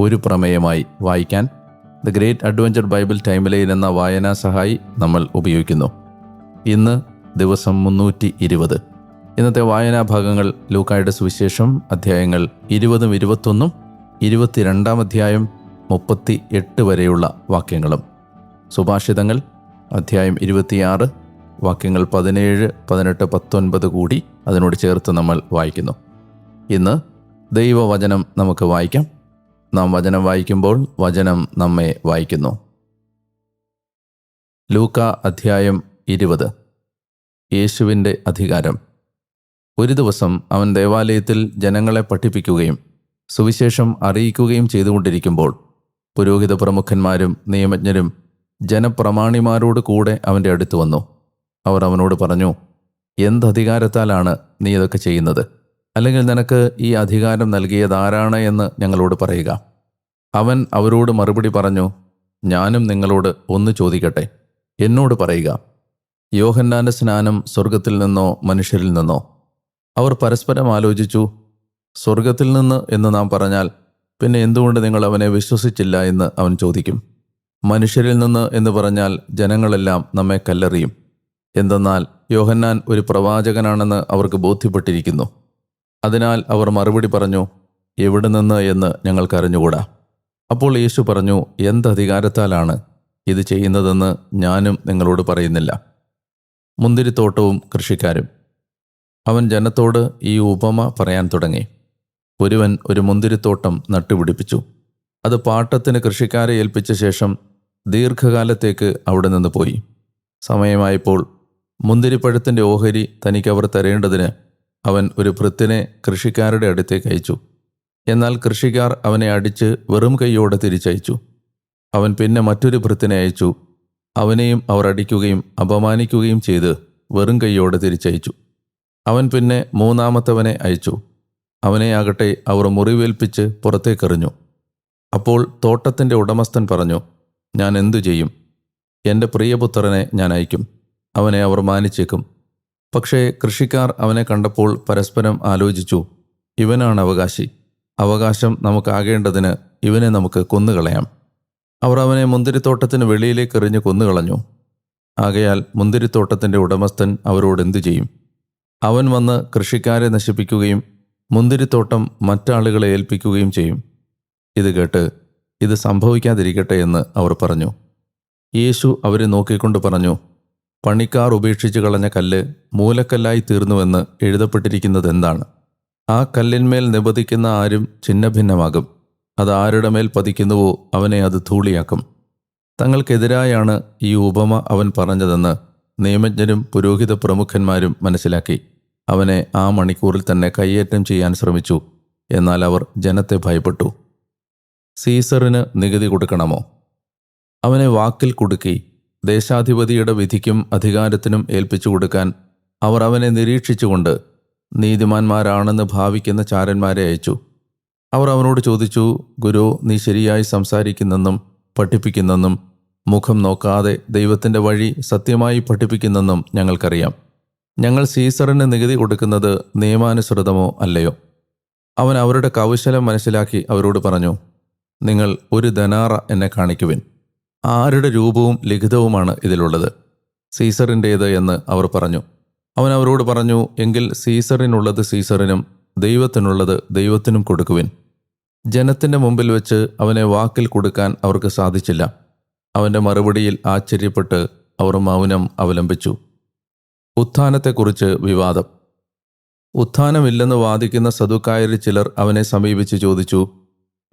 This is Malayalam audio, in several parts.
ഒരു പ്രമേയമായി വായിക്കാൻ the great adventure Bible timeline എന്ന വായനാ സഹായി നമ്മൾ ഉപയോഗിക്കുന്നു. ഇന്ന് ദിവസം മുന്നൂറ്റി ഇരുപത് ഇന്നത്തെ വായനാ ഭാഗങ്ങൾ ലൂക്കായുടെ സുവിശേഷം അധ്യായങ്ങൾ ഇരുപതും ഇരുപത്തൊന്നും ഇരുപത്തിരണ്ടാം അധ്യായം മുപ്പത്തി എട്ട് വരെയുള്ള വാക്യങ്ങളും. സുഭാഷിതങ്ങൾ അധ്യായം ഇരുപത്തിയാറ് വാക്യങ്ങൾ പതിനേഴ് പതിനെട്ട് പത്തൊൻപത് കൂടി അതിനോട് ചേർത്ത് നമ്മൾ വായിക്കുന്നു. ഇന്ന് ദൈവവചനം നമുക്ക് വായിക്കാം. നാം വചനം വായിക്കുമ്പോൾ വചനം നമ്മെ വായിക്കുന്നു. ലൂക്ക അധ്യായം ഇരുപത്. യേശുവിന്റെ അധികാരം. ഒരു ദിവസം അവൻ ദേവാലയത്തിൽ ജനങ്ങളെ പഠിപ്പിക്കുകയും സുവിശേഷം അറിയിക്കുകയും ചെയ്തുകൊണ്ടിരിക്കുമ്പോൾ പുരോഹിത പ്രമുഖന്മാരും നിയമജ്ഞരും ജനപ്രമാണിമാരോട് കൂടെ അവന്റെ അടുത്ത് വന്നു. അവർ അവനോട് പറഞ്ഞു എന്തധികാരത്താലാണ് നീ ഇതൊക്കെ ചെയ്യുന്നത്? അല്ലെങ്കിൽ നിനക്ക് ഈ അധികാരം നൽകിയതാരാണ് എന്ന് ഞങ്ങളോട് പറയുക. അവൻ അവരോട് മറുപടി പറഞ്ഞു ഞാനും നിങ്ങളോട് ഒന്ന് ചോദിക്കട്ടെ. എന്നോട് പറയുക യോഹന്നാന്റെ സ്നാനം സ്വർഗത്തിൽ നിന്നോ മനുഷ്യരിൽ നിന്നോ? അവർ പരസ്പരം ആലോചിച്ചു സ്വർഗത്തിൽ നിന്ന് എന്ന് നാം പറഞ്ഞാൽ പിന്നെ എന്തുകൊണ്ട് നിങ്ങൾ അവനെ വിശ്വസിച്ചില്ല എന്ന് അവൻ ചോദിക്കും? മനുഷ്യരിൽ നിന്ന് എന്ന് പറഞ്ഞാൽ ജനങ്ങളെല്ലാം നമ്മെ കല്ലെറിയും. എന്തെന്നാൽ യോഹന്നാൻ ഒരു പ്രവാചകനാണെന്ന് അവർക്ക് ബോധ്യപ്പെട്ടിരിക്കുന്നു. അതിനാൽ അവർ മറുപടി പറഞ്ഞു എവിടെ നിന്ന് എന്ന് ഞങ്ങൾക്കറിഞ്ഞുകൂടാ അപ്പോൾ യേശു പറഞ്ഞു എന്തധികാരത്താലാണ് ഇത് ചെയ്യുന്നതെന്ന് ഞാനും നിങ്ങളോട് പറയുന്നില്ല. മുന്തിരിത്തോട്ടവും കൃഷിക്കാരും. അവൻ ജനത്തോട് ഈ ഉപമ പറയാൻ തുടങ്ങി. ഒരുവൻ ഒരു മുന്തിരിത്തോട്ടം നട്ടുപിടിപ്പിച്ചു. അത് പാട്ടത്തിന് കൃഷിക്കാരെ ഏൽപ്പിച്ച ശേഷം ദീർഘകാലത്തേക്ക് അവിടെ നിന്ന് പോയി. സമയമായപ്പോൾ മുന്തിരിപ്പഴത്തിന്റെ ഓഹരി തനിക്ക് അവർ തരേണ്ടതിന് അവൻ ഒരു ഭൃത്തിനെ കൃഷിക്കാരുടെ അടുത്തേക്ക് അയച്ചു. എന്നാൽ കൃഷിക്കാർ അവനെ അടിച്ച് വെറും കൈയോടെ തിരിച്ചയച്ചു. അവൻ പിന്നെ മറ്റൊരു ഭൃത്തിനെ അയച്ചു. അവനെയും അവർ അടിക്കുകയും അപമാനിക്കുകയും ചെയ്ത് വെറും കൈയോടെ തിരിച്ചയച്ചു. അവൻ പിന്നെ മൂന്നാമത്തവനെ അയച്ചു. അവനെ ആകട്ടെ അവർ മുറിവേൽപ്പിച്ച് പുറത്തേക്കെറിഞ്ഞു. അപ്പോൾ തോട്ടത്തിന്റെ ഉടമസ്ഥൻ പറഞ്ഞു ഞാൻ എന്തു ചെയ്യും? എന്റെ പ്രിയപുത്രനെ ഞാൻ അയക്കും. അവനെ അവർ മാനിച്ചേക്കും. പക്ഷേ കൃഷിക്കാർ അവനെ കണ്ടപ്പോൾ പരസ്പരം ആലോചിച്ചു ഇവനാണ് അവകാശി. അവകാശം നമുക്കാകേണ്ടതിന് ഇവനെ നമുക്ക് കൊന്നുകളയാം. അവർ അവനെ മുന്തിരിത്തോട്ടത്തിന് വെളിയിലേക്ക് എറിഞ്ഞ് കൊന്നുകളഞ്ഞു. ആകയാൽ മുന്തിരിത്തോട്ടത്തിന്റെ ഉടമസ്ഥൻ അവരോട് എന്തു ചെയ്യും? അവൻ വന്ന് കൃഷിക്കാരെ നശിപ്പിക്കുകയും മുന്തിരിത്തോട്ടം മറ്റാളുകളെ ഏൽപ്പിക്കുകയും ചെയ്യും. ഇത് കേട്ട് ഇത് സംഭവിക്കാതിരിക്കട്ടെ എന്ന് അവർ പറഞ്ഞു. യേശു അവരെ നോക്കിക്കൊണ്ട് പറഞ്ഞു പണിക്കാർ ഉപേക്ഷിച്ചു കളഞ്ഞ കല്ല് മൂലക്കല്ലായി തീർന്നുവെന്ന് എഴുതപ്പെട്ടിരിക്കുന്നത് എന്താണ് ആ കല്ലിന്മേൽ നിബദിക്കുന്ന ആരും ഛിന്നഭിന്നമാകും. അത് ആരുടെ മേൽ പതിക്കുന്നുവോ അവനെ അത് ധൂളിയാക്കും. തങ്ങൾക്കെതിരായാണ് ഈ ഉപമ അവൻ പറഞ്ഞതെന്ന് നിയമജ്ഞരും പുരോഹിത പ്രമുഖന്മാരും മനസ്സിലാക്കി. അവനെ ആ മണിക്കൂറിൽ തന്നെ കയ്യേറ്റം ചെയ്യാൻ ശ്രമിച്ചു. എന്നാൽ അവർ ജനത്തെ ഭയപ്പെട്ടു. സീസറിന് നികുതി കൊടുക്കണമോ? അവനെ വാക്കിൽ കുടുക്കി ദേശാധിപതിയുടെ വിധിക്കും അധികാരത്തിനും ഏൽപ്പിച്ചു കൊടുക്കാൻ അവർ അവനെ നിരീക്ഷിച്ചുകൊണ്ട് നീതിമാന്മാരാണെന്ന് ഭാവിക്കുന്ന ചാരന്മാരെ അയച്ചു. അവർ അവനോട് ചോദിച്ചു ഗുരു നീ ശരിയായി സംസാരിക്കുന്നെന്നും പഠിപ്പിക്കുന്നെന്നും മുഖം നോക്കാതെ ദൈവത്തിന്റെ വഴി സത്യമായി പഠിപ്പിക്കുന്നെന്നും ഞങ്ങൾക്കറിയാം. ഞങ്ങൾ സീസറിന് നികുതി കൊടുക്കുന്നത് നിയമാനുസൃതമോ അല്ലയോ? അവൻ അവരുടെ കൗശലം മനസ്സിലാക്കി അവരോട് പറഞ്ഞു നിങ്ങൾ ഒരു ധനാറ എന്നെ കാണിക്കുവിൻ. ആരുടെ രൂപവും ലിഖിതവുമാണ് ഇതിലുള്ളത്. സീസറിന്റേത് എന്ന് അവർ പറഞ്ഞു. അവൻ അവരോട് പറഞ്ഞു എങ്കിൽ സീസറിനുള്ളത് സീസറിനും ദൈവത്തിനുള്ളത് ദൈവത്തിനും കൊടുക്കുവിൻ. ജനത്തിന്റെ മുമ്പിൽ വെച്ച് അവനെ വാക്കിൽ കൊടുക്കാൻ അവർക്ക് സാധിച്ചില്ല. അവന്റെ മറുപടിയിൽ ആശ്ചര്യപ്പെട്ട് അവർ മൗനം അവലംബിച്ചു. ഉത്ഥാനത്തെക്കുറിച്ച് വിവാദം. ഉത്ഥാനമില്ലെന്ന് വാദിക്കുന്ന സദുക്കായരിൽ ചിലർ അവനെ സമീപിച്ച് ചോദിച്ചു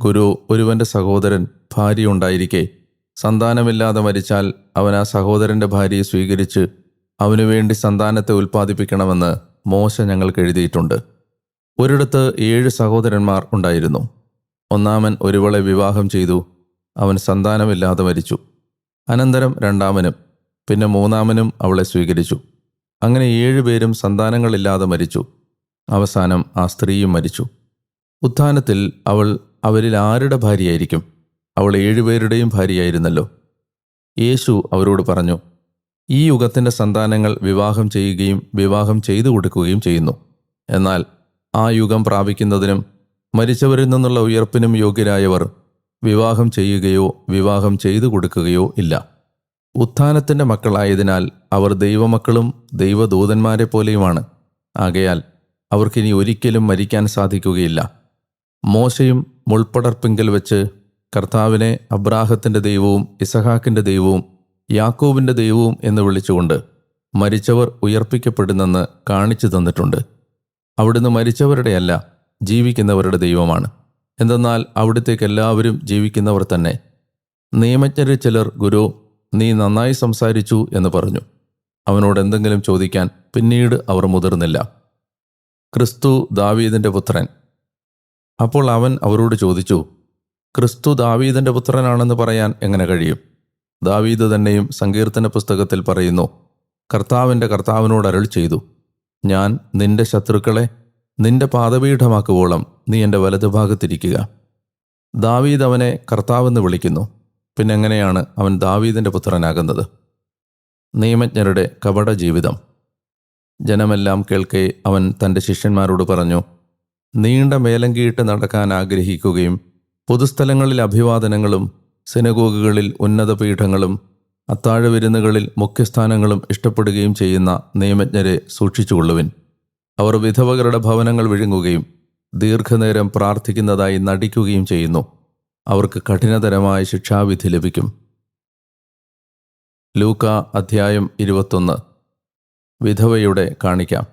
ഗുരു ഒരുവന്റെ സഹോദരൻ ഭാര്യ ഭാര്യയുണ്ടായിരിക്കെ. സന്താനമില്ലാതെ മരിച്ചാൽ അവൻ ആ സഹോദരന്റെ ഭാര്യയെ സ്വീകരിച്ച് അവനു വേണ്ടി സന്താനത്തെ ഉൽപ്പാദിപ്പിക്കണമെന്ന് മോശ ഞങ്ങൾക്ക് എഴുതിയിട്ടുണ്ട്. ഒരിടത്ത് ഏഴ് സഹോദരന്മാർ ഉണ്ടായിരുന്നു. ഒന്നാമൻ ഒരുവളെ വിവാഹം ചെയ്തു. അവൻ സന്താനമില്ലാതെ മരിച്ചു. അനന്തരം രണ്ടാമനും പിന്നെ മൂന്നാമനും അവളെ സ്വീകരിച്ചു. അങ്ങനെ ഏഴുപേരും സന്താനങ്ങളില്ലാതെ മരിച്ചു. അവസാനം ആ സ്ത്രീയും മരിച്ചു. ഉത്ഥാനത്തിൽ അവൾ അവരിൽ ആരുടെ ഭാര്യയായിരിക്കും? അവൾ ഏഴുപേരുടെയും ഭാര്യയായിരുന്നല്ലോ. യേശു അവരോട് പറഞ്ഞു ഈ യുഗത്തിന്റെ സന്താനങ്ങൾ വിവാഹം ചെയ്യുകയും വിവാഹം ചെയ്തു കൊടുക്കുകയും ചെയ്യുന്നു. എന്നാൽ ആ യുഗം പ്രാപിക്കുന്നതിനും മരിച്ചവരിൽ നിന്നുള്ള ഉയർപ്പിനും യോഗ്യരായവർ വിവാഹം ചെയ്യുകയോ വിവാഹം ചെയ്തു കൊടുക്കുകയോ ഇല്ല. ഉത്ഥാനത്തിന്റെ മക്കളായതിനാൽ അവർ ദൈവമക്കളും ദൈവദൂതന്മാരെ പോലെയുമാണ് ആകയാൽ അവർക്കിനി ഒരിക്കലും മരിക്കാൻ സാധിക്കുകയില്ല. മോശയും മുൾപ്പടർപ്പിങ്കൽ വെച്ച് കർത്താവിനെ അബ്രാഹത്തിന്റെ ദൈവവും ഇസഹാക്കിന്റെ ദൈവവും യാക്കോബിന്റെ ദൈവവും എന്ന് വിളിച്ചുകൊണ്ട് മരിച്ചവർ ഉയർപ്പിക്കപ്പെടുന്നെന്ന് കാണിച്ചു തന്നിട്ടുണ്ട്. അവിടുന്ന് മരിച്ചവരുടെയല്ല ജീവിക്കുന്നവരുടെ ദൈവമാണ്. എന്തെന്നാൽ അവിടുത്തേക്ക് എല്ലാവരും ജീവിക്കുന്നവർ തന്നെ. നിയമജ്ഞരിൽ ചിലർ ഗുരു നീ നന്നായി സംസാരിച്ചു എന്ന് പറഞ്ഞു. അവനോട് എന്തെങ്കിലും ചോദിക്കാൻ പിന്നീട് അവർ മുതിർന്നില്ല. ക്രിസ്തു ദാവീദിന്റെ പുത്രൻ. അപ്പോൾ അവൻ അവരോട് ചോദിച്ചു ക്രിസ്തു ദാവീദിന്റെ പുത്രനാണെന്ന് പറയാൻ എങ്ങനെ കഴിയും? ദാവീദ് തന്നെയും സങ്കീർത്തന പുസ്തകത്തിൽ പറയുന്നു കർത്താവിന്റെ കർത്താവിനോട് അരുൾ ചെയ്തു. ഞാൻ നിന്റെ ശത്രുക്കളെ നിന്റെ പാദപീഠമാക്കുവോളം നീ എന്റെ വലതുഭാഗത്തിരിക്കുക ദാവീദ് അവനെ കർത്താവെന്ന് വിളിക്കുന്നു. പിന്നെ എങ്ങനെയാണ് അവൻ ദാവീദിന്റെ പുത്രനാകുന്നത്? നിയമജ്ഞരുടെ കപട ജീവിതം. ജനമെല്ലാം കേൾക്കെ അവൻ തന്റെ ശിഷ്യന്മാരോട് പറഞ്ഞു നീണ്ട മേലങ്കിയിട്ട് നടക്കാൻ ആഗ്രഹിക്കുകയും പൊതുസ്ഥലങ്ങളിൽ അഭിവാദനങ്ങളും സിനഗോഗുകളിൽ ഉന്നത പീഠങ്ങളും അത്താഴ വിരുന്നുകളിൽ മുഖ്യസ്ഥാനങ്ങളും ഇഷ്ടപ്പെടുകയും ചെയ്യുന്ന നിയമജ്ഞരെ സൂക്ഷിച്ചുകൊള്ളുവിൻ. അവർ വിധവകരുടെ ഭവനങ്ങൾ വിഴുങ്ങുകയും ദീർഘനേരം പ്രാർത്ഥിക്കുന്നതായി നടിക്കുകയും ചെയ്യുന്നു. അവർക്ക് കഠിനതരമായ ശിക്ഷാവിധി ലഭിക്കും. ലൂക്ക അധ്യായം ഇരുപത്തൊന്ന്. വിധവയുടെ കാണിക്കാം.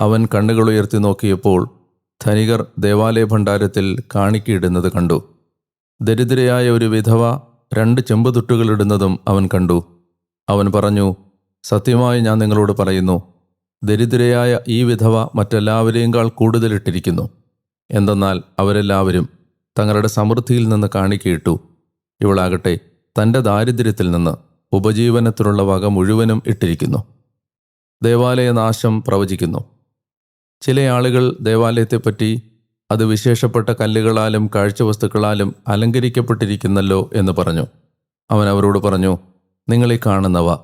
അവൻ കണ്ണുകളുയർത്തി നോക്കിയപ്പോൾ ധനികർ ദേവാലയ ഭണ്ഡാരത്തിൽ കാണിക്കയിടുന്നത് കണ്ടു. ദരിദ്രയായ ഒരു വിധവ രണ്ട് ചെമ്പുതുട്ടുകളിടുന്നതും അവൻ കണ്ടു. അവൻ പറഞ്ഞു സത്യമായി ഞാൻ നിങ്ങളോട് പറയുന്നു ദരിദ്രയായ ഈ വിധവ മറ്റെല്ലാവരെയുംകാൾ കൂടുതലിട്ടിരിക്കുന്നു. എന്തെന്നാൽ അവരെല്ലാവരും തങ്ങളുടെ സമൃദ്ധിയിൽ നിന്ന് കാണിക്കയിട്ടു. ഇവളാകട്ടെ തന്റെ ദാരിദ്ര്യത്തിൽ നിന്ന് ഉപജീവനത്തിനുള്ള വക മുഴുവനും ഇട്ടിരിക്കുന്നു. ദേവാലയനാശം പ്രവചിക്കുന്നു. ചില ആളുകൾ ദേവാലയത്തെപ്പറ്റി അത് വിശേഷപ്പെട്ട കല്ലുകളാലും കാഴ്ചവസ്തുക്കളാലും അലങ്കരിക്കപ്പെട്ടിരിക്കുന്നല്ലോ എന്ന് പറഞ്ഞു. അവൻ അവരോട് പറഞ്ഞു നിങ്ങളീ കാണുന്നവ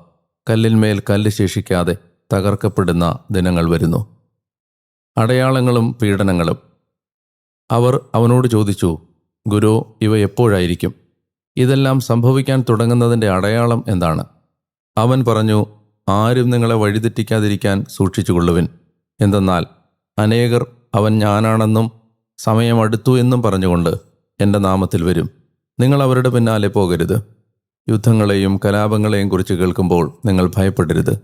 കല്ലിന്മേൽ കല്ല് ശേഷിക്കാതെ തകർക്കപ്പെടുന്ന ദിനങ്ങൾ വരുന്നു. അടയാളങ്ങളും പീഡനങ്ങളും. അവർ അവനോട് ചോദിച്ചു ഗുരു ഇവ എപ്പോഴായിരിക്കും? ഇതെല്ലാം സംഭവിക്കാൻ തുടങ്ങുന്നതിന്റെ അടയാളം എന്താണ്? അവൻ പറഞ്ഞു ആരും നിങ്ങളെ വഴിതെറ്റിക്കാതിരിക്കാൻ സൂക്ഷിച്ചുകൊള്ളുവിൻ. എന്തെന്നാൽ അനേകർ അവൻ ഞാനാണെന്നും സമയമടുത്തു എന്നും പറഞ്ഞുകൊണ്ട് എന്റെ നാമത്തിൽ വരും. നിങ്ങൾ അവരുടെ പിന്നാലെ പോകരുത്. യുദ്ധങ്ങളെയും കലാപങ്ങളെയും കുറിച്ച് കേൾക്കുമ്പോൾ നിങ്ങൾ ഭയപ്പെടരുത്.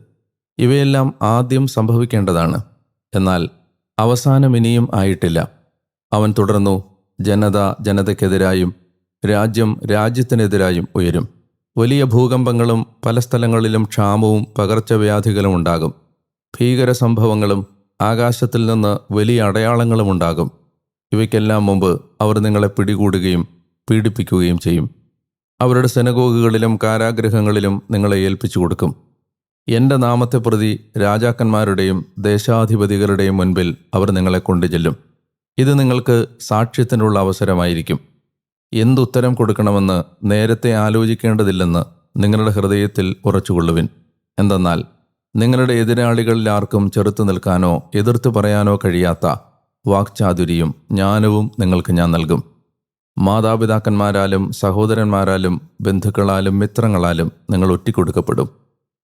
ഇവയെല്ലാം ആദ്യം സംഭവിക്കേണ്ടതാണ്. എന്നാൽ അവസാനം ഇനിയും ആയിട്ടില്ല. അവൻ തുടർന്നു ജനത ജനതയ്ക്കെതിരായും രാജ്യം രാജ്യത്തിനെതിരായും ഉയരും. വലിയ ഭൂകമ്പങ്ങളും പല സ്ഥലങ്ങളിലും ക്ഷാമവും പകർച്ചവ്യാധികളും ഉണ്ടാകും. ഭീകര സംഭവങ്ങളും ആകാശത്തിൽ നിന്ന് വലിയ അടയാളങ്ങളും ഉണ്ടാകും. ഇവയ്ക്കെല്ലാം മുമ്പ് അവർ നിങ്ങളെ പിടികൂടുകയും പീഡിപ്പിക്കുകയും ചെയ്യും. അവരുടെ സെനഗോഗുകളിലും കാരാഗ്രഹങ്ങളിലും നിങ്ങളെ ഏൽപ്പിച്ചു കൊടുക്കും. എന്റെ നാമത്തെ പ്രതി രാജാക്കന്മാരുടെയും ദേശാധിപതികളുടെയും മുൻപിൽ അവർ നിങ്ങളെ കൊണ്ടുചെല്ലും. ഇത് നിങ്ങൾക്ക് സാക്ഷ്യത്തിനുള്ള അവസരമായിരിക്കും. എന്തുത്തരം കൊടുക്കണമെന്ന് നേരത്തെ ആലോചിക്കേണ്ടതില്ലെന്ന് നിങ്ങളുടെ ഹൃദയത്തിൽ ഉറച്ചുകൊള്ളുവിൻ. എന്തെന്നാൽ നിങ്ങളുടെ എതിരാളികളിൽ ആർക്കും ചെറുത്തു നിൽക്കാനോ എതിർത്തു പറയാനോ കഴിയാത്ത വാക്ചാതുരിയും ജ്ഞാനവും നിങ്ങൾക്ക് ഞാൻ നൽകും. മാതാപിതാക്കന്മാരാലും സഹോദരന്മാരാലും ബന്ധുക്കളാലും മിത്രങ്ങളാലും നിങ്ങൾ ഒറ്റിക്കൊടുക്കപ്പെടും.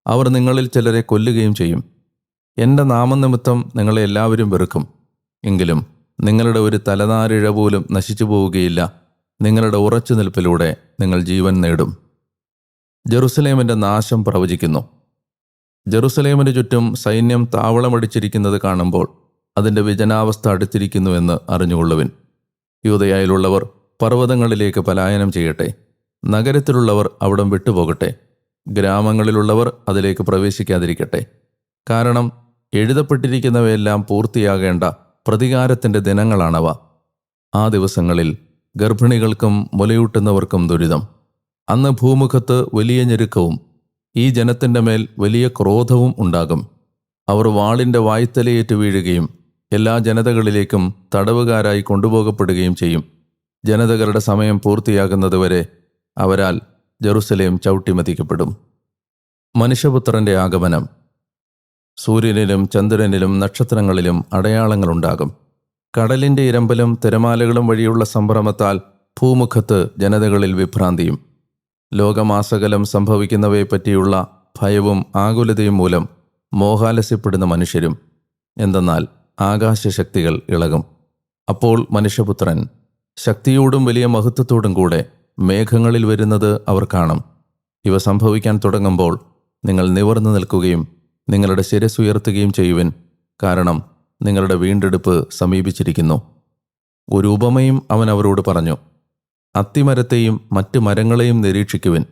അവർ നിങ്ങളിൽ ചിലരെ കൊല്ലുകയും ചെയ്യും. എന്റെ നാമനിമിത്തം നിങ്ങളെ എല്ലാവരും വെറുക്കും. എങ്കിലും നിങ്ങളുടെ ഒരു തലനാരിഴ പോലും നശിച്ചു പോവുകയില്ല. നിങ്ങളുടെ ഉറച്ചു നിൽപ്പിലൂടെ നിങ്ങൾ ജീവൻ നേടും. ജെറുസലേമിന്റെ നാശം പ്രവചിക്കുന്നു. ജെറുസലേമിന് ചുറ്റും സൈന്യം താവളമടിച്ചിരിക്കുന്നത് കാണുമ്പോൾ അതിന്റെ വിജനാവസ്ഥ അടുത്തിരിക്കുന്നുവെന്ന് അറിഞ്ഞുകൊള്ളുവിൻ. യൂതയായിലുള്ളവർ പർവതങ്ങളിലേക്ക് പലായനം ചെയ്യട്ടെ. നഗരത്തിലുള്ളവർ അവിടം വിട്ടുപോകട്ടെ. ഗ്രാമങ്ങളിലുള്ളവർ അതിലേക്ക് പ്രവേശിക്കാതിരിക്കട്ടെ. കാരണം എഴുതപ്പെട്ടിരിക്കുന്നവയെല്ലാം പൂർത്തിയാകേണ്ട പ്രതികാരത്തിന്റെ ദിനങ്ങളാണവ. ആ ദിവസങ്ങളിൽ ഗർഭിണികൾക്കും മുലയൂട്ടുന്നവർക്കും ദുരിതം. അന്ന് ഭൂമുഖത്ത് വലിയ ഞെരുക്കവും ഈ ജനത്തിന്റെ മേൽ വലിയ ക്രോധവും ഉണ്ടാകും. അവർ വാളിന്റെ വായ്ത്തലയേറ്റ് വീഴുകയും എല്ലാ ജനതകളിലേക്കും തടവുകാരായി കൊണ്ടുപോകപ്പെടുകയും ചെയ്യും. ജനതകളുടെ സമയം പൂർത്തിയാകുന്നതുവരെ അവരാൽ ജെറുസലേം ചവിട്ടിമതിക്കപ്പെടും. മനുഷ്യപുത്രന്റെ ആഗമനം. സൂര്യനിലും ചന്ദ്രനിലും നക്ഷത്രങ്ങളിലും അടയാളങ്ങളുണ്ടാകും കടലിന്റെ ഇരമ്പലും തിരമാലകളും വഴിയുള്ള സംഭ്രമത്താൽ ഭൂമുഖത്ത് ജനതകളിൽ വിഭ്രാന്തിയും. ലോകമാസകലം സംഭവിക്കുന്നവയെപ്പറ്റിയുള്ള ഭയവും ആകുലതയും മൂലം മോഹാലസ്യപ്പെടുന്ന മനുഷ്യരും എന്തെന്നാൽ ആകാശശക്തികൾ ഇളകും. അപ്പോൾ മനുഷ്യപുത്രൻ ശക്തിയോടും വലിയ മഹത്വത്തോടും കൂടെ മേഘങ്ങളിൽ വരുന്നത് അവർ കാണും. ഇവ സംഭവിക്കാൻ തുടങ്ങുമ്പോൾ നിങ്ങൾ നിവർന്നു നിൽക്കുകയും നിങ്ങളുടെ ശിരസുയർത്തുകയും ചെയ്യുവിൻ. കാരണം നിങ്ങളുടെ വീണ്ടെടുപ്പ് സമീപിച്ചിരിക്കുന്നു. ഒരു ഉപമയും അവൻ അവരോട് പറഞ്ഞു അത്തിമരത്തെയും മറ്റ് മരങ്ങളെയും നിരീക്ഷിക്കുവിൻ.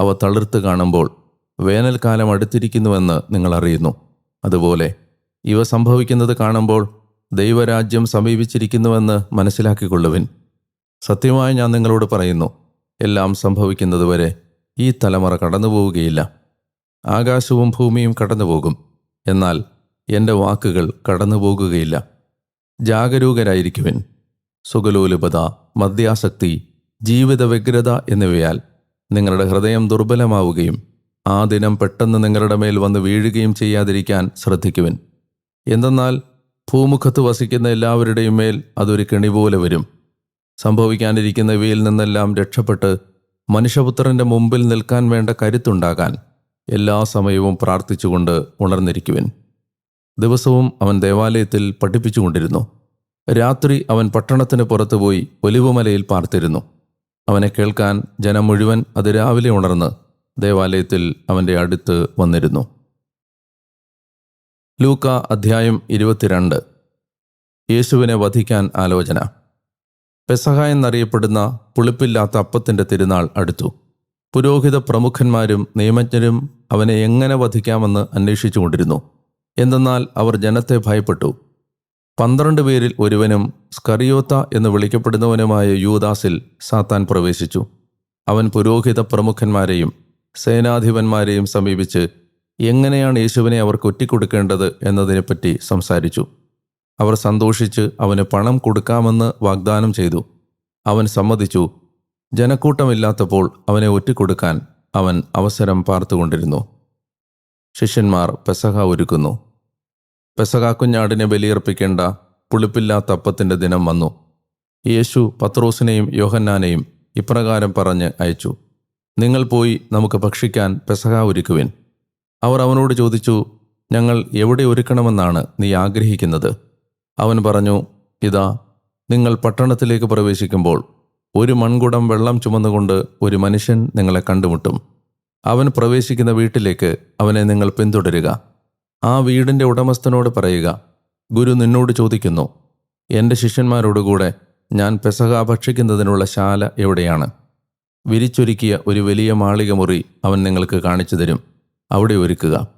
അവ തളിർത്ത് കാണുമ്പോൾ വേനൽക്കാലം അടുത്തിരിക്കുന്നുവെന്ന് നിങ്ങൾ അറിയുന്നു. അതുപോലെ ഇവ സംഭവിക്കുന്നത് കാണുമ്പോൾ ദൈവരാജ്യം സമീപിച്ചിരിക്കുന്നുവെന്ന് മനസ്സിലാക്കിക്കൊള്ളുവിൻ. സത്യമായി ഞാൻ നിങ്ങളോട് പറയുന്നു എല്ലാം സംഭവിക്കുന്നതുവരെ ഈ തലമുറ കടന്നുപോവുകയില്ല. ആകാശവും ഭൂമിയും കടന്നുപോകും. എന്നാൽ എന്റെ വാക്കുകൾ കടന്നുപോകുകയില്ല. ജാഗരൂകരായിരിക്കുവിൻ. സുഗലോലുപത മദ്യാസക്തി ജീവിത വ്യഗ്രത എന്നിവയാൽ നിങ്ങളുടെ ഹൃദയം ദുർബലമാവുകയും ആ ദിനം പെട്ടെന്ന് നിങ്ങളുടെ മേൽ വന്ന് വീഴുകയും ചെയ്യാതിരിക്കാൻ ശ്രദ്ധിക്കുവിൻ. എന്തെന്നാൽ ഭൂമുഖത്ത് വസിക്കുന്ന എല്ലാവരുടെയും മേൽ അതൊരു കെണി പോലെ വരും. സംഭവിക്കാനിരിക്കുന്നവയിൽ നിന്നെല്ലാം രക്ഷപ്പെട്ട് മനുഷ്യപുത്രന്റെ മുമ്പിൽ നിൽക്കാൻ വേണ്ട കരുത്തുണ്ടാകാൻ എല്ലാ സമയവും പ്രാർത്ഥിച്ചുകൊണ്ട് ഉണർന്നിരിക്കുവിൻ. ദിവസവും അവൻ ദേവാലയത്തിൽ പഠിപ്പിച്ചുകൊണ്ടിരുന്നു. രാത്രി അവൻ പട്ടണത്തിന് പുറത്തുപോയി ഒലിവുമലയിൽ പാർത്തിരുന്നു. അവനെ കേൾക്കാൻ ജനം മുഴുവൻ അതിരാവിലെ ഉണർന്ന് ദേവാലയത്തിൽ അവന്റെ അടുത്ത് വന്നിരുന്നു. ലൂക്ക അധ്യായം ഇരുപത്തിരണ്ട്. യേശുവിനെ വധിക്കാൻ ആലോചന. പെസഹ എന്നറിയപ്പെടുന്ന പുളിപ്പില്ലാത്ത അപ്പത്തിന്റെ തിരുനാൾ അടുത്തു. പുരോഹിത പ്രമുഖന്മാരും നിയമജ്ഞരും അവനെ എങ്ങനെ വധിക്കാമെന്ന് അന്വേഷിച്ചുകൊണ്ടിരുന്നു. എന്തെന്നാൽ അവർ ജനത്തെ ഭയപ്പെട്ടു. പന്ത്രണ്ട് പേരിൽ ഒരുവനും സ്കറിയോത്ത എന്ന് വിളിക്കപ്പെടുന്നവനുമായ യൂദാസിൽ സാത്താൻ പ്രവേശിച്ചു. അവൻ പുരോഹിത പ്രമുഖന്മാരെയും സേനാധിപന്മാരെയും സമീപിച്ച് എങ്ങനെയാണ് യേശുവിനെ അവർക്ക് ഒറ്റിക്കൊടുക്കേണ്ടത് എന്നതിനെപ്പറ്റി സംസാരിച്ചു. അവർ സന്തോഷിച്ച് അവന് പണം കൊടുക്കാമെന്ന് വാഗ്ദാനം ചെയ്തു. അവൻ സമ്മതിച്ചു. ജനക്കൂട്ടമില്ലാത്തപ്പോൾ അവനെ ഒറ്റിക്കൊടുക്കാൻ അവൻ അവസരം പാർത്തുകൊണ്ടിരുന്നു. ശിഷ്യന്മാർ പെസഹ ഒരുക്കുന്നു. പെസഹ കുഞ്ഞാടിനെ ബലിയർപ്പിക്കേണ്ട പുളിപ്പില്ലാത്ത അപ്പത്തിന്റെ ദിനം വന്നു. യേശു പത്രോസിനെയും യോഹന്നാനെയും ഇപ്രകാരം പറഞ്ഞ് അയച്ചു. നിങ്ങൾ പോയി നമുക്ക് ഭക്ഷിക്കാൻ പെസഹ ഒരുക്കുവിൻ. അവർ അവനോട് ചോദിച്ചു ഞങ്ങൾ എവിടെ ഒരുക്കണമെന്നാണ് നീ ആഗ്രഹിക്കുന്നത്? അവൻ പറഞ്ഞു ഇതാ നിങ്ങൾ പട്ടണത്തിലേക്ക് പ്രവേശിക്കുമ്പോൾ ഒരു മൺകുടം വെള്ളം ചുമന്നുകൊണ്ട് ഒരു മനുഷ്യൻ നിങ്ങളെ കണ്ടുമുട്ടും. അവൻ പ്രവേശിക്കുന്ന വീട്ടിലേക്ക് അവനെ നിങ്ങൾ പിന്തുടരുക. ആ വീടിന്റെ ഉടമസ്ഥനോട് പറയുക ഗുരു നിന്നോട് ചോദിക്കുന്നു എന്റെ ശിഷ്യന്മാരോടുകൂടെ ഞാൻ പെസഹ ഭക്ഷിക്കുന്നതിനുള്ള ശാല എവിടെയാണ്? വിരിച്ചൊരുക്കിയ ഒരു വലിയ മാളിക മുറി അവൻ നിങ്ങൾക്ക് കാണിച്ചു തരും അവിടെ ഒരുക്കുക.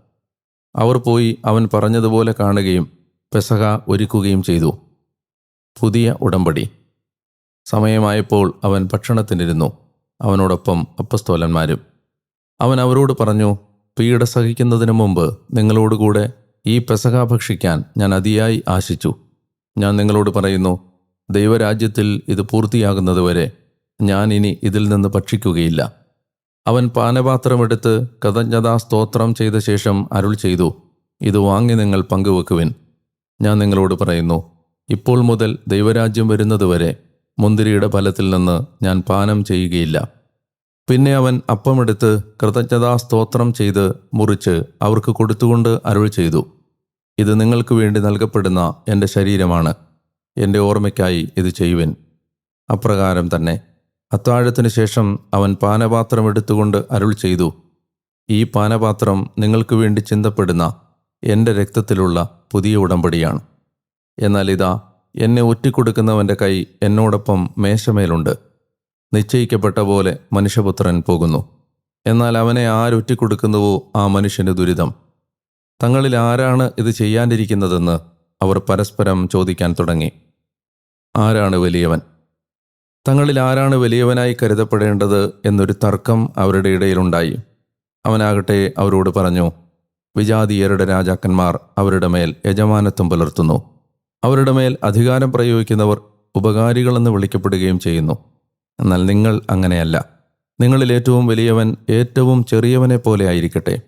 അവർ പോയി അവൻ പറഞ്ഞതുപോലെ കാണുകയും പെസഹ ഒരുക്കുകയും ചെയ്തു. പുതിയ ഉടമ്പടി. സമയമായപ്പോൾ അവൻ ഭക്ഷണത്തിനിരുന്നു അവനോടൊപ്പം അപ്പസ്തോലന്മാരും. അവൻ അവരോട് പറഞ്ഞു പീഡ സഹിക്കുന്നതിന് മുമ്പ് നിങ്ങളോടുകൂടെ ഈ പെസക ഭക്ഷിക്കാൻ ഞാൻ അതിയായി ആശിച്ചു. ഞാൻ നിങ്ങളോട് പറയുന്നു ദൈവരാജ്യത്തിൽ ഇത് പൂർത്തിയാകുന്നതുവരെ ഞാൻ ഇനി ഇതിൽ നിന്ന് ഭക്ഷിക്കുകയില്ല. അവൻ പാനപാത്രമെടുത്ത് കഥജ്ഞതാ സ്തോത്രം ചെയ്ത ശേഷം അരുൾ ചെയ്തു ഇത് വാങ്ങി നിങ്ങൾ പങ്കുവെക്കുവിൻ. ഞാൻ നിങ്ങളോട് പറയുന്നു ഇപ്പോൾ മുതൽ ദൈവരാജ്യം വരുന്നതുവരെ മുന്തിരിയുടെ ഫലത്തിൽ നിന്ന് ഞാൻ പാനം ചെയ്യുകയില്ല. പിന്നെ അവൻ അപ്പമെടുത്ത് കൃതജ്ഞതാ സ്തോത്രം ചെയ്ത് മുറിച്ച് അവർക്ക് കൊടുത്തുകൊണ്ട് അരുൾ ചെയ്തു. ഇത് നിങ്ങൾക്ക് വേണ്ടി നൽകപ്പെടുന്ന എന്റെ ശരീരമാണ്. എന്റെ ഓർമ്മയ്ക്കായി ഇത് ചെയ്യുവൻ. അപ്രകാരം തന്നെ അത്താഴത്തിനു ശേഷം അവൻ പാനപാത്രം എടുത്തുകൊണ്ട് അരുൾ ചെയ്തു. ഈ പാനപാത്രം നിങ്ങൾക്ക് വേണ്ടി ചിന്തപ്പെടുന്ന എന്റെ രക്തത്തിലുള്ള പുതിയ ഉടമ്പടിയാണ്. എന്നാൽ ഇതാ എന്നെ ഒറ്റിക്കൊടുക്കുന്നവന്റെ കൈ എന്നോടൊപ്പം മേശമേലുണ്ട്. നിശ്ചയിക്കപ്പെട്ട പോലെ മനുഷ്യപുത്രൻ പോകുന്നു. എന്നാൽ അവനെ ആരൊറ്റിക്കൊടുക്കുന്നുവോ ആ മനുഷ്യന് ദുരിതം? തങ്ങളിൽ ആരാണ് ഇത് ചെയ്യാണ്ടിരിക്കുന്നതെന്ന് അവർ പരസ്പരം ചോദിക്കാൻ തുടങ്ങി. ആരാണ് വലിയവൻ? തങ്ങളിൽ ആരാണ് വലിയവനായി കരുതപ്പെടേണ്ടത് എന്നൊരു തർക്കം അവരുടെ ഇടയിലുണ്ടായി അവനാകട്ടെ അവരോട് പറഞ്ഞു വിജാതീയരുടെ രാജാക്കന്മാർ അവരുടെ മേൽ യജമാനത്വം പുലർത്തുന്നു. അവരുടെ മേൽ അധികാരം പ്രയോഗിക്കുന്നവർ ഉപകാരികളെന്ന് വിളിക്കപ്പെടുകയും ചെയ്യുന്നു. എന്നാൽ നിങ്ങൾ അങ്ങനെയല്ല. നിങ്ങളിൽ ഏറ്റവും വലിയവൻ ഏറ്റവും ചെറിയവനെ പോലെ ആയിരിക്കട്ടെ.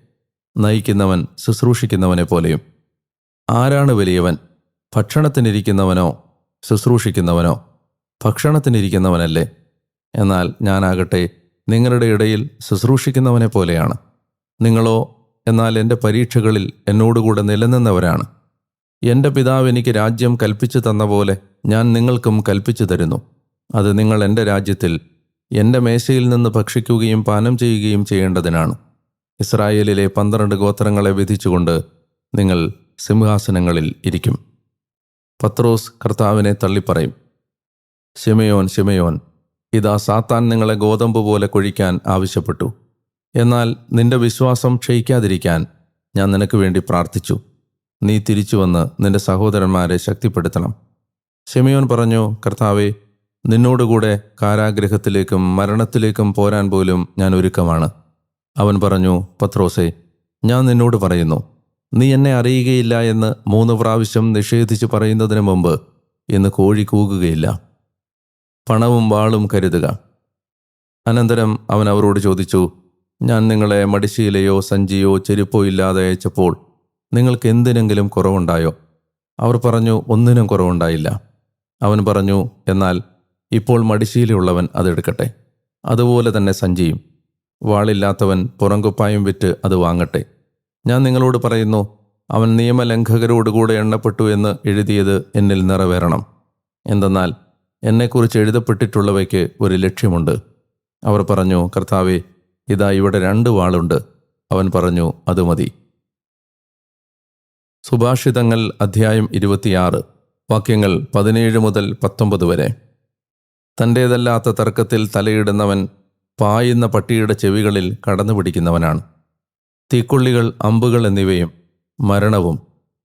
നയിക്കുന്നവൻ ശുശ്രൂഷിക്കുന്നവനെ പോലെയും. ആരാണ് വലിയവൻ? ഭക്ഷണത്തിനിരിക്കുന്നവനോ? ശുശ്രൂഷിക്കുന്നവനോ? ഭക്ഷണത്തിനിരിക്കുന്നവനല്ലേ? എന്നാൽ ഞാനാകട്ടെ നിങ്ങളുടെ ഇടയിൽ ശുശ്രൂഷിക്കുന്നവനെ പോലെയാണ്. നിങ്ങളോ എന്നാൽ എന്റെ പരീക്ഷകളിൽ എന്നോടുകൂടെ നിലനിന്നവരാണ്. എന്റെ പിതാവ് എനിക്ക് രാജ്യം കൽപ്പിച്ചു തന്ന പോലെ ഞാൻ നിങ്ങൾക്കും കൽപ്പിച്ചു തരുന്നു. അത് നിങ്ങൾ എന്റെ രാജ്യത്തിൽ എന്റെ മേശയിൽ നിന്ന് ഭക്ഷിക്കുകയും പാനം ചെയ്യുകയും ചെയ്യേണ്ടതിനാണ്. ഇസ്രായേലിലെ പന്ത്രണ്ട് ഗോത്രങ്ങളെ വിധിച്ചുകൊണ്ട് നിങ്ങൾ സിംഹാസനങ്ങളിൽ ഇരിക്കും. പത്രോസ് കർത്താവിനെ തള്ളിപ്പറയും. ശിമയോൻ ശിമയോൻ ഇതാ സാത്താൻ നിങ്ങളെ ഗോതമ്പ് പോലെ കൊഴിക്കാൻ ആവശ്യപ്പെട്ടു. എന്നാൽ നിന്റെ വിശ്വാസം ക്ഷയിക്കാതിരിക്കാൻ ഞാൻ നിനക്ക് വേണ്ടി പ്രാർത്ഥിച്ചു. നീ തിരിച്ചു വന്ന് നിന്റെ സഹോദരന്മാരെ ശക്തിപ്പെടുത്തണം. ശിമയോൻ പറഞ്ഞു കർത്താവെ നിന്നോടുകൂടെ കാരാഗ്രഹത്തിലേക്കും മരണത്തിലേക്കും പോരാൻ പോലും ഞാൻ ഒരുക്കമാണ്. അവൻ പറഞ്ഞു പത്രോസെ ഞാൻ നിന്നോട് പറയുന്നു നീ എന്നെ അറിയുകയില്ല എന്ന് മൂന്ന് പ്രാവശ്യം നിഷേധിച്ച് പറയുന്നതിന് മുമ്പ് ഇന്ന് കോഴി കൂകുകയില്ല. പണവും വാളും കരുതുക. അനന്തരം അവൻ അവരോട് ചോദിച്ചു ഞാൻ നിങ്ങളെ മടിശീലയോ സഞ്ചിയോ ചെരുപ്പോ ഇല്ലാതെ അയച്ചപ്പോൾ നിങ്ങൾക്ക് എന്തിനെങ്കിലും കുറവുണ്ടായോ? അവർ പറഞ്ഞു ഒന്നിനും കുറവുണ്ടായില്ല. അവൻ പറഞ്ഞു എന്നാൽ ഇപ്പോൾ മടിശീലയുള്ളവൻ അതെടുക്കട്ടെ. അതുപോലെ തന്നെ സഞ്ചിയും. വാളില്ലാത്തവൻ പുറങ്കുപ്പായം വിറ്റ് അത് വാങ്ങട്ടെ. ഞാൻ നിങ്ങളോട് പറയുന്നു അവൻ നിയമലംഘകരോടുകൂടെ എണ്ണപ്പെട്ടു എന്ന് എഴുതിയത് എന്നിൽ നിറവേറണം. എന്തെന്നാൽ എന്നെക്കുറിച്ച് എഴുതപ്പെട്ടിട്ടുള്ളവയ്ക്ക് ഒരു ലക്ഷ്യമുണ്ട്. അവർ പറഞ്ഞു കർത്താവെ ഇതാ ഇവിടെ രണ്ട് വാളുണ്ട്. അവൻ പറഞ്ഞു അത് മതി. സുഭാഷിതങ്ങൾ അധ്യായം ഇരുപത്തിയാറ് വാക്യങ്ങൾ പതിനേഴ് മുതൽ പത്തൊമ്പത് വരെ. തന്റേതല്ലാത്ത തർക്കത്തിൽ തലയിടുന്നവൻ പായുന്ന പട്ടിയുടെ ചെവികളിൽ കടന്നു പിടിക്കുന്നവനാണ് തീക്കൊള്ളികൾ അമ്പുകൾ എന്നിവയും മരണവും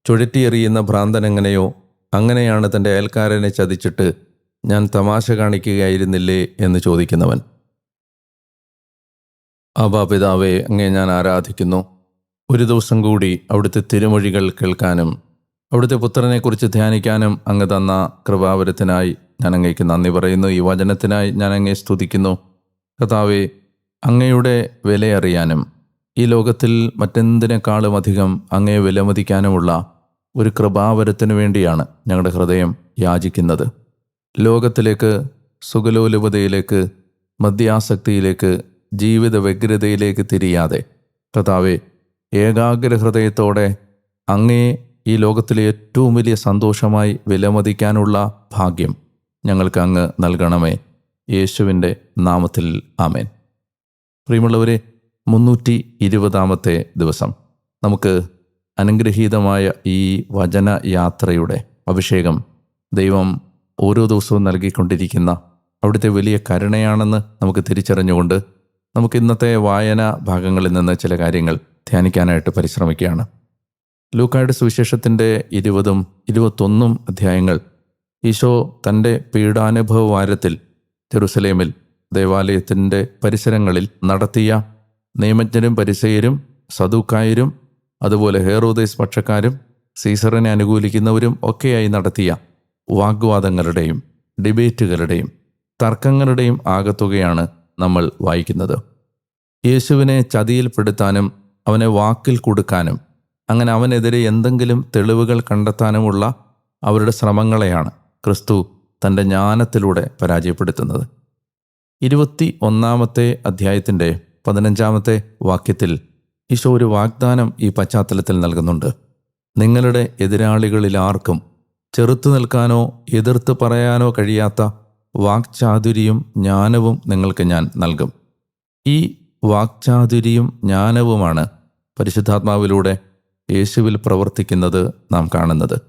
ചുഴറ്റിയെറിയുന്ന ഭ്രാന്തനെങ്ങനെയോ അങ്ങനെയാണ് തന്റെ അയൽക്കാരനെ ചതിച്ചിട്ട് ഞാൻ തമാശ കാണിക്കുകയായിരുന്നില്ലേ എന്ന് ചോദിക്കുന്നവൻ. ആബാ പിതാവെ അങ്ങേ ഞാൻ ആരാധിക്കുന്നു. ഒരു ദിവസം കൂടി അവിടുത്തെ തിരുമൊഴികൾ കേൾക്കാനും അവിടുത്തെ പുത്രനെക്കുറിച്ച് ധ്യാനിക്കാനും അങ്ങ് തന്ന കൃപാവരത്തിനായി ഞാൻ അങ്ങേക്ക് നന്ദി പറയുന്നു. ഈ വചനത്തിനായി ഞാൻ അങ്ങേ സ്തുതിക്കുന്നു. കഥാവെ അങ്ങയുടെ വിലയറിയാനും ഈ ലോകത്തിൽ മറ്റെന്തിനേക്കാളും അധികം അങ്ങയെ വിലമതിക്കാനുമുള്ള ഒരു കൃപാവരത്തിന് വേണ്ടിയാണ് ഞങ്ങളുടെ ഹൃദയം യാചിക്കുന്നത്. ലോകത്തിലേക്ക് സുഖലോലുപതയിലേക്ക് മദ്യാസക്തിയിലേക്ക് ജീവിത വ്യഗ്രതയിലേക്ക് തിരിയാതെ കഥാവെ ഏകാഗ്ര ഹൃദയത്തോടെ അങ്ങയെ ഈ ലോകത്തിലെ ഏറ്റവും വലിയ സന്തോഷമായി വിലമതിക്കാനുള്ള ഭാഗ്യം ഞങ്ങൾക്ക് അങ്ങ് നൽകണമേ യേശുവിന്റെ നാമത്തിൽ. ആമേൻ. പ്രിയമുള്ളവരെ മുന്നൂറ്റി ഇരുപതാമത്തെ ദിവസം. നമുക്ക് അനുഗ്രഹീതമായ ഈ വചന യാത്രയുടെ അഭിഷേകം ദൈവം ഓരോ ദിവസവും നൽകിക്കൊണ്ടിരിക്കുന്ന അവിടുത്തെ വലിയ കരുണയാണെന്ന് നമുക്ക് തിരിച്ചറിഞ്ഞുകൊണ്ട് നമുക്ക് ഇന്നത്തെ വായന ഭാഗങ്ങളിൽ നിന്ന് ചില കാര്യങ്ങൾ ധ്യാനിക്കാനായിട്ട് പരിശ്രമിക്കുകയാണ്. ലൂക്കായുടെ സുവിശേഷത്തിന്റെ ഇരുപതും ഇരുപത്തൊന്നും അധ്യായങ്ങൾ ഈശോ തന്റെ പീഡാനുഭവ വാരത്തിൽ ജെറുസലേമിൽ ദേവാലയത്തിന്റെ പരിസരങ്ങളിൽ നടത്തിയ നിയമജ്ഞരും പരിസയരും സദൂക്കായരും അതുപോലെ ഹേറോദേശ് പക്ഷക്കാരും സീസറിനെ അനുകൂലിക്കുന്നവരും ഒക്കെയായി നടത്തിയ വാഗ്വാദങ്ങളുടെയും ഡിബേറ്റുകളുടെയും തർക്കങ്ങളുടെയും ആകത്തുകയാണ് നമ്മൾ വായിക്കുന്നത്. യേശുവിനെ ചതിയിൽപ്പെടുത്താനും അവനെ വാക്കിൽ കൊടുക്കാനും അങ്ങനെ അവനെതിരെ എന്തെങ്കിലും തെളിവുകൾ കണ്ടെത്താനുമുള്ള അവരുടെ ശ്രമങ്ങളെയാണ് ക്രിസ്തു തന്റെ ജ്ഞാനത്തിലൂടെ പരാജയപ്പെടുത്തുന്നത്. ഇരുപത്തി ഒന്നാമത്തെ അധ്യായത്തിന്റെ പതിനഞ്ചാമത്തെ വാക്യത്തിൽ ഈശോ ഒരു വാഗ്ദാനം ഈ പശ്ചാത്തലത്തിൽ നൽകുന്നുണ്ട്. നിങ്ങളുടെ എതിരാളികളിൽ ആർക്കും ചെറുത്തു നിൽക്കാനോ എതിർത്ത് പറയാനോ കഴിയാത്ത വാക്ചാതുരിയും ജ്ഞാനവും നിങ്ങൾക്ക് ഞാൻ നൽകും. ഈ വാക്ചാതുരിയും ജ്ഞാനവുമാണ് പരിശുദ്ധാത്മാവിലൂടെ യേശുവിൽ പ്രവർത്തിക്കുന്നത് നാം കാണുന്നത്.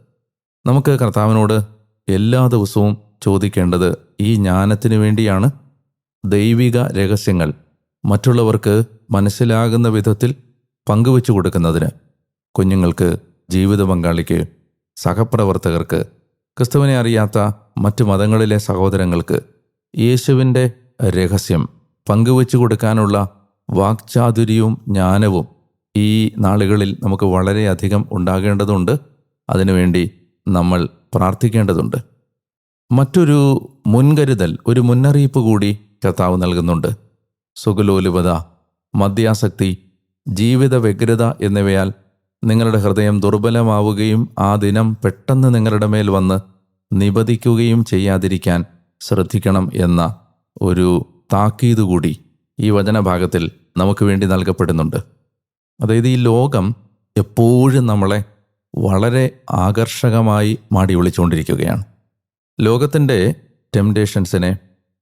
നമുക്ക് കർത്താവിനോട് എല്ലാ ദിവസവും ചോദിക്കേണ്ടത് ഈ ജ്ഞാനത്തിനു വേണ്ടിയാണ്. ദൈവിക രഹസ്യങ്ങൾ മറ്റുള്ളവർക്ക് മനസ്സിലാകുന്ന വിധത്തിൽ പങ്കുവെച്ചു കൊടുക്കുന്നതിന് കുഞ്ഞുങ്ങൾക്ക് ജീവിത പങ്കാളിക്ക് സഹപ്രവർത്തകർക്ക് ക്രിസ്തുവിനെ അറിയാത്ത മറ്റു മതങ്ങളിലെ സഹോദരങ്ങൾക്ക് യേശുവിന്റെ രഹസ്യം പങ്കുവെച്ചു കൊടുക്കാനുള്ള വാക്ചാതുര്യവും ജ്ഞാനവും ഈ നാളുകളിൽ നമുക്ക് വളരെയധികം ഉണ്ടാകേണ്ടതുണ്ട്. അതിനുവേണ്ടി നമ്മൾ പ്രാർത്ഥിക്കേണ്ടതുണ്ട്. മറ്റൊരു മുൻകരുതൽ ഒരു മുന്നറിയിപ്പ് കൂടി കർത്താവ് നൽകുന്നുണ്ട്. സുഖലോലുപത മദ്യാസക്തി ജീവിത വ്യഗ്രത എന്നിവയാൽ നിങ്ങളുടെ ഹൃദയം ദുർബലമാവുകയും ആ ദിനം പെട്ടെന്ന് നിങ്ങളുടെ മേൽ വന്ന് നിബദിക്കുകയും ചെയ്യാതിരിക്കാൻ ശ്രദ്ധിക്കണം എന്ന ഒരു താക്കീത് കൂടി ഈ വചനഭാഗത്തിൽ നമുക്ക് വേണ്ടി നൽകപ്പെടുന്നുണ്ട്. അതായത് ഈ ലോകം എപ്പോഴും നമ്മളെ വളരെ ആകർഷകമായി മാടി വിളിച്ചുകൊണ്ടിരിക്കുകയാണ്. ലോകത്തിന്റെ ടെംപ്ടേഷൻസിനെ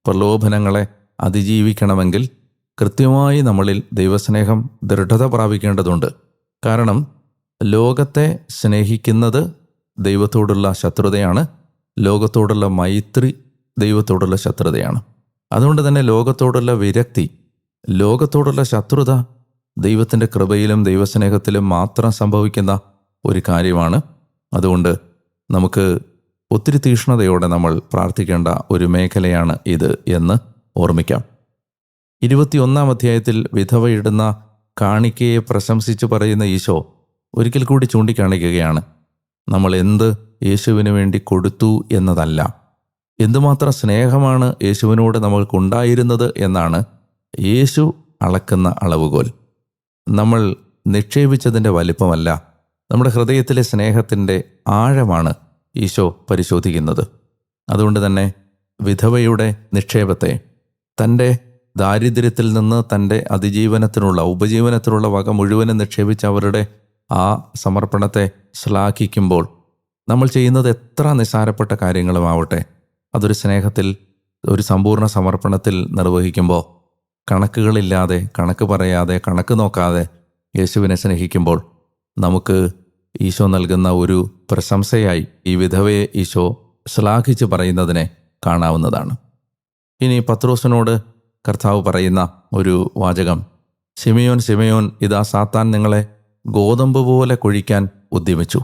പ്രലോഭനങ്ങളെ അതിജീവിക്കണമെങ്കിൽ കൃത്യമായി നമ്മളിൽ ദൈവസ്നേഹം ദൃഢത പ്രാപിക്കേണ്ടതുണ്ട്. കാരണം ലോകത്തെ സ്നേഹിക്കുന്നത് ദൈവത്തോടുള്ള ശത്രുതയാണ് ലോകത്തോടുള്ള മൈത്രി ദൈവത്തോടുള്ള ശത്രുതയാണ്. അതുകൊണ്ട് തന്നെ ലോകത്തോടുള്ള വിരക്തി ലോകത്തോടുള്ള ശത്രുത ദൈവത്തിന്റെ കൃപയിലും ദൈവസ്നേഹത്തിലും മാത്രം സംഭവിക്കുന്ന ഒരു കാര്യമാണ്. അതുകൊണ്ട് നമുക്ക് ഒത്തിരി തീഷ്ണതയോടെ നമ്മൾ പ്രാർത്ഥിക്കേണ്ട ഒരു മേഖലയാണ് ഇത് എന്ന് ഓർമ്മിക്കാം. ഇരുപത്തിയൊന്നാം അധ്യായത്തിൽ വിധവയിടുന്ന കാണിക്കയെ പ്രശംസിച്ച് പറയുന്ന ഈശോ ഒരിക്കൽ കൂടി ചൂണ്ടിക്കാണിക്കുകയാണ്. നമ്മൾ എന്ത് യേശുവിന് വേണ്ടി കൊടുത്തു എന്നതല്ല. എന്തുമാത്രം സ്നേഹമാണ് യേശുവിനോട് നമ്മൾക്കുണ്ടായിരുന്നത് എന്നാണ് യേശു അളക്കുന്ന അളവുകോൽ. നമ്മൾ നിക്ഷേപിച്ചതിന്റെ വലിപ്പമല്ല. നമ്മുടെ ഹൃദയത്തിലെ സ്നേഹത്തിന്റെ ആഴമാണ് ഈശോ പരിശോധിക്കുന്നത്. അതുകൊണ്ട് തന്നെ വിധവയുടെ നിക്ഷേപത്തെ തന്റെ ദാരിദ്ര്യത്തിൽ നിന്ന് തന്റെ അതിജീവനത്തിനുള്ള ഉപജീവനത്തിനുള്ള വക മുഴുവനും നിക്ഷേപിച്ച് അവരുടെ ആ സമർപ്പണത്തെ ശ്ലാഘിക്കുമ്പോൾ നമ്മൾ ചെയ്യുന്നത് എത്ര നിസ്സാരപ്പെട്ട കാര്യങ്ങളുമാവട്ടെ അതൊരു സ്നേഹത്തിൽ ഒരു സമ്പൂർണ സമർപ്പണത്തിൽ നിർവഹിക്കുമ്പോൾ കണക്കുകളില്ലാതെ കണക്ക് പറയാതെ കണക്ക് നോക്കാതെ യേശുവിനെ സ്നേഹിക്കുമ്പോൾ നമുക്ക് ഈശോ നൽകുന്ന ഒരു പ്രശംസയായി ഈ വിധവയെ ഈശോ ശ്ലാഘിച്ച് പറയുന്നതിനെ കാണാവുന്നതാണ്. ഇനി പത്രോസിനോട് കർത്താവ് പറയുന്ന ഒരു വാചകം സിമയോൻ സിമയോൻ ഇതാ സാത്താൻ നിങ്ങളെ ഗോതമ്പ് പോലെ കൊഴിക്കാൻ ഉദ്യമിച്ചു.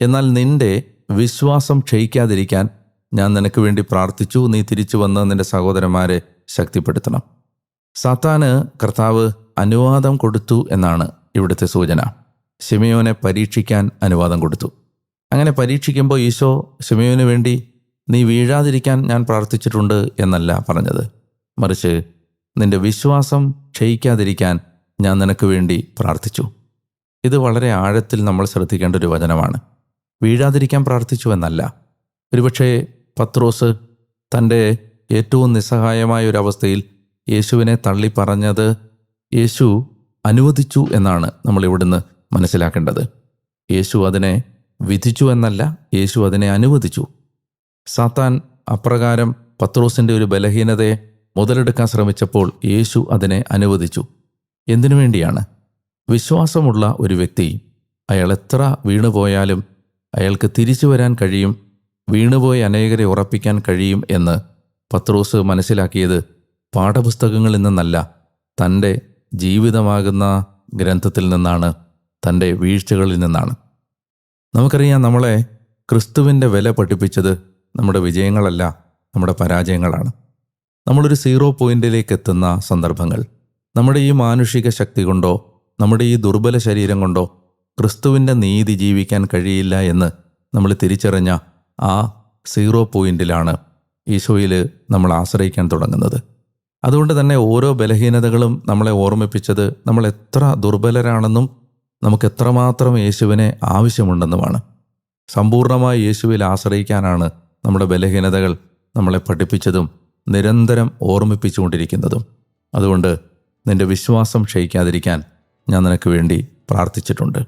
എന്നാൽ നിന്റെ വിശ്വാസം ക്ഷയിക്കാതിരിക്കാൻ ഞാൻ നിനക്ക് വേണ്ടി പ്രാർത്ഥിച്ചു. നീ തിരിച്ചു വന്ന് നിന്റെ സഹോദരന്മാരെ ശക്തിപ്പെടുത്തണം. സാത്താന് കർത്താവ് അനുവാദം കൊടുത്തു എന്നാണ് ഇവിടുത്തെ സൂചന. ശിമയോനെ പരീക്ഷിക്കാൻ അനുവാദം കൊടുത്തു. അങ്ങനെ പരീക്ഷിക്കുമ്പോൾ ഈശോ സിമിയോന് വേണ്ടി നീ വീഴാതിരിക്കാൻ ഞാൻ പ്രാർത്ഥിച്ചിട്ടുണ്ട് എന്നല്ല പറഞ്ഞത്. മറിച്ച് നിന്റെ വിശ്വാസം ക്ഷയിക്കാതിരിക്കാൻ ഞാൻ നിനക്ക് വേണ്ടി പ്രാർത്ഥിച്ചു. ഇത് വളരെ ആഴത്തിൽ നമ്മൾ ശ്രദ്ധിക്കേണ്ട ഒരു വചനമാണ്. വീഴാതിരിക്കാൻ പ്രാർത്ഥിച്ചു എന്നല്ല. ഒരുപക്ഷെ പത്രോസ് തന്റെ ഏറ്റവും നിസ്സഹായമായ ഒരു അവസ്ഥയിൽ യേശുവിനെ തള്ളി പറഞ്ഞത് യേശു അനുവദിച്ചു എന്നാണ് നമ്മൾ ഇവിടുന്ന് മനസ്സിലാക്കേണ്ടത്. യേശു അതിനെ വിധിച്ചു എന്നല്ല യേശു അതിനെ അനുവദിച്ചു. സാത്താൻ അപ്രകാരം പത്രോസിന്റെ ഒരു ബലഹീനതയെ മുതലെടുക്കാൻ ശ്രമിച്ചപ്പോൾ യേശു അതിനെ അനുവദിച്ചു. എന്തിനു വേണ്ടിയാണ്? വിശ്വാസമുള്ള ഒരു വ്യക്തി അയാൾ എത്ര വീണുപോയാലും അയാൾക്ക് തിരിച്ചു വരാൻ കഴിയും വീണുപോയി അനേകരെ ഉറപ്പിക്കാൻ കഴിയും എന്ന് പത്രോസ് മനസ്സിലാക്കിയത് പാഠപുസ്തകങ്ങളിൽ നിന്നല്ല തന്റെ ജീവിതമാകുന്ന ഗ്രന്ഥത്തിൽ നിന്നാണ്. തന്റെ വീഴ്ചകളിൽ നിന്നാണ്. നമുക്കറിയാം നമ്മളെ ക്രിസ്തുവിന്റെ വില പഠിപ്പിച്ചത് നമ്മുടെ വിജയങ്ങളല്ല നമ്മുടെ പരാജയങ്ങളാണ്. നമ്മളൊരു സീറോ പോയിന്റിലേക്ക് എത്തുന്ന സന്ദർഭങ്ങൾ. നമ്മുടെ ഈ മാനുഷിക ശക്തി കൊണ്ടോ നമ്മുടെ ഈ ദുർബല ശരീരം കൊണ്ടോ ക്രിസ്തുവിന്റെ നീതി ജീവിക്കാൻ കഴിയില്ല എന്ന് നമ്മൾ തിരിച്ചറിഞ്ഞ ആ സീറോ പോയിന്റിലാണ് ഈശോയിൽ നമ്മൾ ആശ്രയിക്കാൻ തുടങ്ങുന്നത്. അതുകൊണ്ട് തന്നെ ഓരോ ബലഹീനതകളും നമ്മളെ ഓർമ്മിപ്പിച്ചത് നമ്മൾ എത്ര ദുർബലരാണെന്നും നമുക്ക് എത്രമാത്രം യേശുവിനെ ആവശ്യമുണ്ടെന്നുമാണ്. സമ്പൂർണമായി യേശുവിൽ ആശ്രയിക്കാനാണ് നമ്മുടെ ബലഹീനതകൾ നമ്മളെ പഠിപ്പിച്ചതും നിരന്തരം ഓർമ്മിപ്പിച്ചുകൊണ്ടിരിക്കുന്നതും. അതുകൊണ്ട് നിന്റെ വിശ്വാസം ക്ഷയിക്കാതിരിക്കാൻ ഞാൻ നിനക്ക് വേണ്ടി പ്രാർത്ഥിച്ചിട്ടുണ്ട്.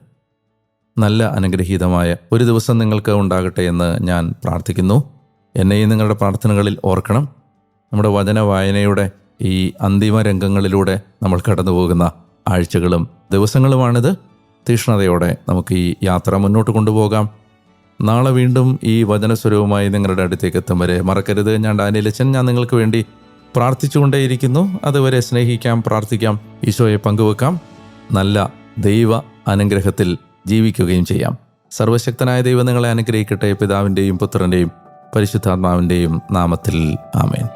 നല്ല അനുഗ്രഹീതമായ ഒരു ദിവസം നിങ്ങൾക്ക് ഉണ്ടാകട്ടെ എന്ന് ഞാൻ പ്രാർത്ഥിക്കുന്നു. എന്നെയും നിങ്ങളുടെ പ്രാർത്ഥനകളിൽ ഓർക്കണം. നമ്മുടെ വചന വായനയുടെ ഈ അന്തിമ രംഗങ്ങളിലൂടെ നമ്മൾ കടന്നു പോകുന്ന ആഴ്ചകളും ദിവസങ്ങളുമാണിത്. തീഷ്ണതയോടെ നമുക്ക് ഈ യാത്ര മുന്നോട്ട് കൊണ്ടുപോകാം. നാളെ വീണ്ടും ഈ വചനസ്വരവുമായി നിങ്ങളുടെ അടുത്തേക്ക് എത്തും വരെ മറക്കരുത്. ഞാൻ ഡാനിയലച്ചൻ ഞാൻ നിങ്ങൾക്ക് വേണ്ടി പ്രാർത്ഥിച്ചുകൊണ്ടേയിരിക്കുന്നു. അതുവരെ സ്നേഹിക്കാം പ്രാർത്ഥിക്കാം ഈശോയെ പങ്കുവെക്കാം. നല്ല ദൈവ അനുഗ്രഹത്തിൽ ജീവിക്കുകയും ചെയ്യാം. സർവശക്തനായ ദൈവം നിങ്ങളെ അനുഗ്രഹിക്കട്ടെ. പിതാവിന്റെയും പുത്രന്റെയും പരിശുദ്ധാത്മാവിന്റെയും നാമത്തിൽ ആമേൻ.